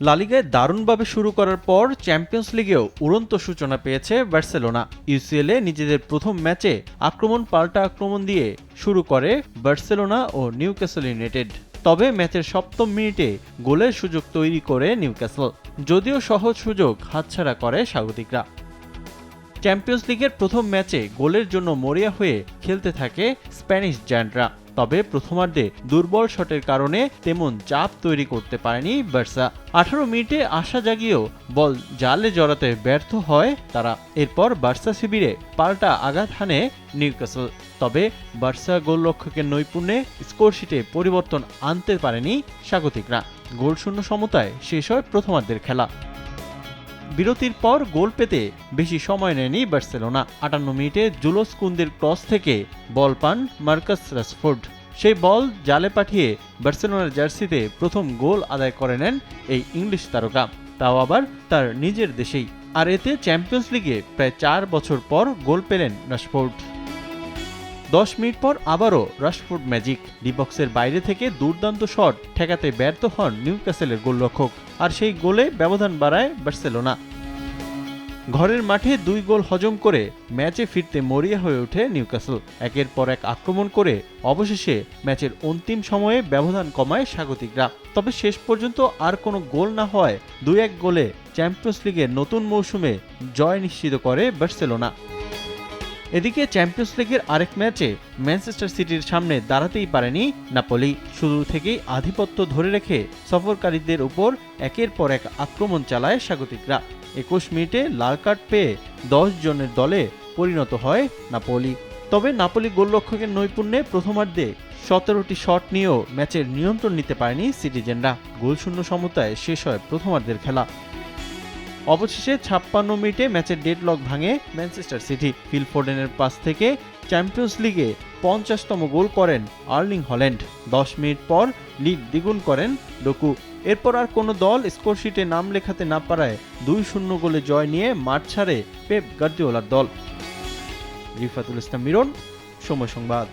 লালিগায় দারুণভাবে শুরু করার পর চ্যাম্পিয়ন্স লিগেও উড়ন্ত সূচনা পেয়েছে বার্সেলোনা। ইউসিএলে নিজেদের প্রথম ম্যাচে আক্রমণ পাল্টা আক্রমণ দিয়ে শুরু করে বার্সেলোনা ও নিউক্যাসল ইউনাইটেড। তবে ম্যাচের সপ্তম মিনিটে গোলের সুযোগ তৈরি করে নিউক্যাসল, যদিও সহজ সুযোগ হাতছাড়া করে স্বাগতিকরা। চ্যাম্পিয়ন্স লিগের প্রথম ম্যাচে গোলের জন্য মরিয়া হয়ে খেলতে থাকে স্প্যানিশ জায়ান্টরা। তবে প্রথমার্ধে দুর্বল শটের কারণে তেমন চাপ তৈরি করতে পারেনি বার্সা। আঠারো মিনিটে আশা জাগিয়েও বল জালে জড়াতে ব্যর্থ হয় তারা। এরপর বার্সা শিবিরে পাল্টা আঘাত হানে নিউক্যাসল। তবে বার্সা গোলরক্ষকের নৈপুণ্যে স্কোরশিটে পরিবর্তন আনতে পারেনি স্বাগতিকরা। গোলশূন্য সমতায় শেষ হয় প্রথমার্ধের খেলা। বিরতির পর গোল পেতে বেশি সময় নেয়নি বার্সেলোনা। আটান্ন মিনিটে জুলোস কুন্দের ক্রস থেকে বল পান মার্কাস রাসফোর্ড সেই বল জালে পাঠিয়ে বার্সেলোনার জার্সিতে প্রথম গোল আদায় করে নেন এই ইংলিশ তারকা। তাও আবার তার নিজের দেশেই। আর এতে চ্যাম্পিয়ন্স লিগে প্রায় চার বছর পর গোল পেলেন রাশফোর্ড। দশ মিনিট পর আবারও রাশফোর্ড ম্যাজিক। ডিবক্সের বাইরে থেকে দুর্দান্ত শট ঠেকাতে ব্যর্থ হন নিউক্যাসেলের গোলরক্ষক। আর সেই গোলে ব্যবধান বাড়ায় বার্সেলোনা। ঘরের মাঠে দুই গোল হজম করে ম্যাচে ফিরতে মরিয়া হয়ে ওঠে নিউক্যাসল। একের পর এক আক্রমণ করে অবশেষে ম্যাচের অন্তিম সময়ে ব্যবধান কমায় স্বাগতিকরা। তবে শেষ পর্যন্ত আর কোনো গোল না হয় দুই এক গোলে চ্যাম্পিয়ন্স লিগের নতুন মৌসুমে জয় নিশ্চিত করে বার্সেলোনা। এদিকে চ্যাম্পিয়ন্স লিগের আরেক ম্যাচে ম্যানচেস্টার সিটির সামনে দাঁড়াতেই পারেনি নাপোলি। শুরু থেকেই আধিপত্য ধরে রেখে সফরকারীদের উপর একের পর এক আক্রমণ চালায় স্বাগতিকরা। একুশ মিনিটে লাল কার্ড পেয়ে দশ জনের দলে পরিণত হয় নাপোলি। তবে নাপোলি গোলরক্ষকের নৈপুণ্যে প্রথমার্ধে সতেরোটি শট নিয়েও ম্যাচের নিয়ন্ত্রণ নিতে পারেনি সিটিজেনরা। গোলশূন্য সমতায় শেষ হয় প্রথমার্ধের খেলা। অবশেষে ছাপ্পান্ন মিনিটে ম্যাচের ডেডলক ভাঙে ম্যানচেস্টার সিটি। ফিল ফোর্ডেনের পাস থেকে চ্যাম্পিয়ন্স লিগে পঞ্চাশতম গোল করেন আর্লিং হল্যান্ড। দশ মিনিট পর লিড দ্বিগুণ করেন ডোকু। এরপর আর কোনো দল স্কোরশিটে নাম লেখাতে না পারায় দুই শূন্য গোলে জয় নিয়ে মাঠ ছাড়ে পেপ গার্দিওলার দল। রিফাতুল ইসলাম মিরন, সময় সংবাদ।